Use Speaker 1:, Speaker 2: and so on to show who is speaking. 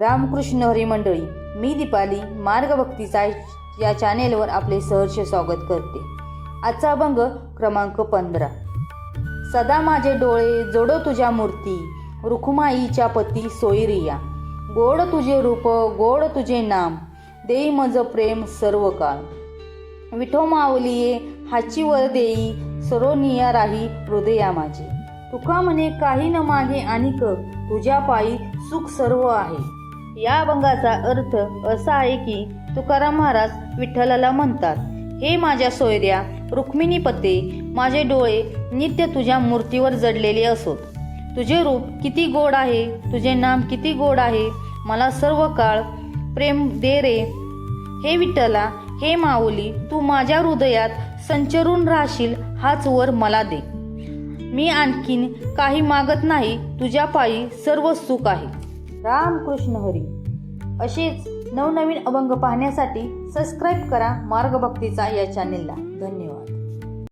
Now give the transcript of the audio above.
Speaker 1: रामकृष्ण हरी मंडळी मी दीपाली मार्गभक्तीचा या चॅनेलवर आपले सहर्ष स्वागत करते. आजचा अभंग क्रमांक पंधरा. सदा माझे डोळे जोडो तुझ्या मूर्ती रुखमाईच्या पती सोयरिया. गोड तुझे रूप गोड तुझे नाम देई मज प्रेम सर्व काळ विठो माऊलिये हाची वर देई सरोनिया राही हृदया माझे. तुका म्हणे काही न मागे आणिक तुझ्या पायी सुख सर्व आहे. या अभंगाचा अर्थ असा आहे की तुकाराम महाराज विठ्ठलाला म्हणतात हे माझ्या सोयऱ्या रुक्मिणी पते माझे डोळे नित्य तुझ्या मूर्तीवर जडलेले असोत. तुझे रूप किती गोड आहे तुझे नाम किती गोड आहे मला सर्व काळ प्रेम दे रे. हे विठ्ठला हे माऊली तू माझ्या हृदयात संचरून राहशील हाच वर मला दे. मी आणखीन काही मागत नाही तुझ्या पायी सर्व सुख आहे. रामकृष्ण हरी. असेच नवनवीन अभंग पाहण्यासाठी सबस्क्राईब करा मार्गभक्तीचा या चॅनेलला धन्यवाद.